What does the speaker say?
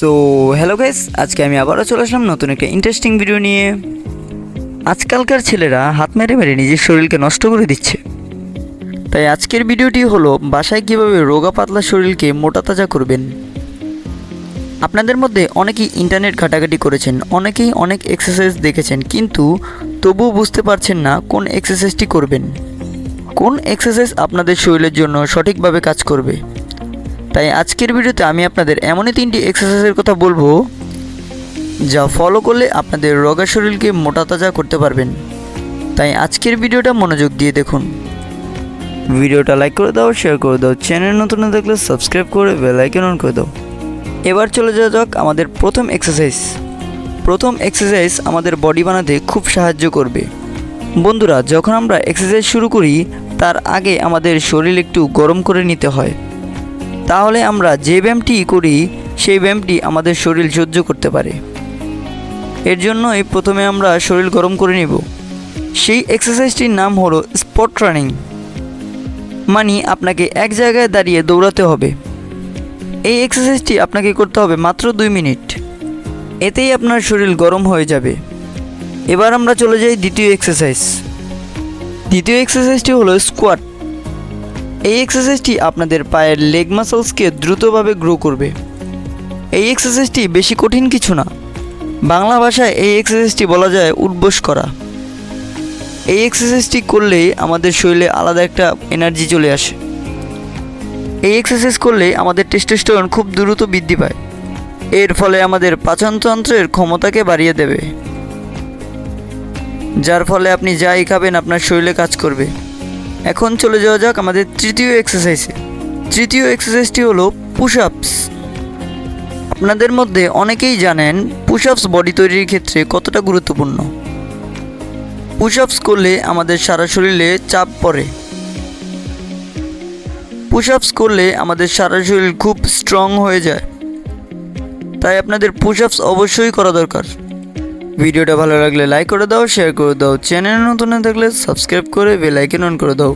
So hello guys আজকে আমি আবারও চলে আসলাম নতুন একটা ইন্টারেস্টিং ভিডিও নিয়ে। আজকালকার ছেলেরা হাত মেরে মেরে নিজের শরীরকে নষ্ট করে দিচ্ছে। তাই আজকের ভিডিওটি হলো, বাসায় কীভাবে রোগা পাতলা শরীরকে মোটা তাজা করবেন। আপনাদের মধ্যে অনেকেই ইন্টারনেট ঘাটাঘাটি করেছেন, অনেকেই অনেক এক্সারসাইজ দেখেছেন, কিন্তু তবুও বুঝতে পারছেন না কোন এক্সারসাইজটি করবেন। কোন এক্সারসাইজ আপনাদের শরীরের জন্য সঠিকভাবে কাজ করবে? তাই আজকের ভিডিওতে আমি আপনাদের এমনই তিনটি এক্সারসাইজের কথা বলব যা ফলো করলে আপনাদের রোগা শরীরকে মোটা তাজা করতে পারবেন। তাই আজকের ভিডিওটা মনোযোগ দিয়ে দেখুন। ভিডিওটা লাইক করে দাও শেয়ার করে দাও চ্যানেল নতুন না দেখলে সাবস্ক্রাইব করে বেল আইকন অন করে দাও। এবার চলে যাওয়া যাক আমাদের প্রথম এক্সারসাইজ প্রথম এক্সারসাইজ আমাদের বডি বানাতে খুব সাহায্য করবে। বন্ধুরা, যখন আমরা এক্সারসাইজ শুরু করি, তার আগে আমাদের শরীর একটু গরম করে নিতে হয়। তাহলে আমরা যে ব্যায়ামটি করি, সেই ব্যায়ামটি আমাদের শরীর সহ্য করতে পারে। এর জন্যই প্রথমে আমরা শরীর গরম করে নিব। সেই এক্সারসাইজটির নাম হলো স্পট রানিং মানে আপনাকে এক জায়গায় দাঁড়িয়ে দৌড়াতে হবে। এই এক্সারসাইজটি আপনাকে করতে হবে মাত্র দুই মিনিট। এতেই আপনার শরীর গরম হয়ে যাবে। এবার আমরা চলে যাই দ্বিতীয় এক্সারসাইজ দ্বিতীয় এক্সারসাইজটি হলো স্কোয়াট এই এক্সারসাইজটি আপনাদের পায়ের লেগ মাসলসকে দ্রুতভাবে গ্রো করবে। এই এক্সারসাইজটি বেশি কঠিন কিছু না। বাংলা ভাষায় এই এক্সারসাইজটি বলা যায় উঠবোস করা। এই এক্সারসাইজটি করলেই আমাদের শরীরে আলাদা একটা এনার্জি চলে আসে। এই এক্সারসাইজ করলে আমাদের টেস্টোস্টেরন খুব দ্রুত বৃদ্ধি পায়। এর ফলে আমাদের পাচনতন্ত্রের ক্ষমতাকে বাড়িয়ে দেবে। যার ফলে আপনি যাই খাবেন আপনার শরীরে কাজ করবে। এখন চলে যাওয়া যাক আমাদের তৃতীয় এক্সারসাইজে তৃতীয় এক্সারসাইজটি হলো পুশ আপস আপনাদের মধ্যে অনেকেই জানেন পুশ আপস বডি তৈরির ক্ষেত্রে কতটা গুরুত্বপূর্ণ। পুশ আপস করলে আমাদের সারা শরীরে চাপ পড়ে। পুশ আপস করলে আমাদের সারা শরীর খুব স্ট্রং হয়ে যায়। তাই আপনাদের পুশ আপস অবশ্যই করা দরকার। ভিডিওটা ভালো লাগলে লাইক করে দাও শেয়ার করে দাও চ্যানেল নতুন না থাকলে সাবস্ক্রাইব করে বেল অন করে দাও।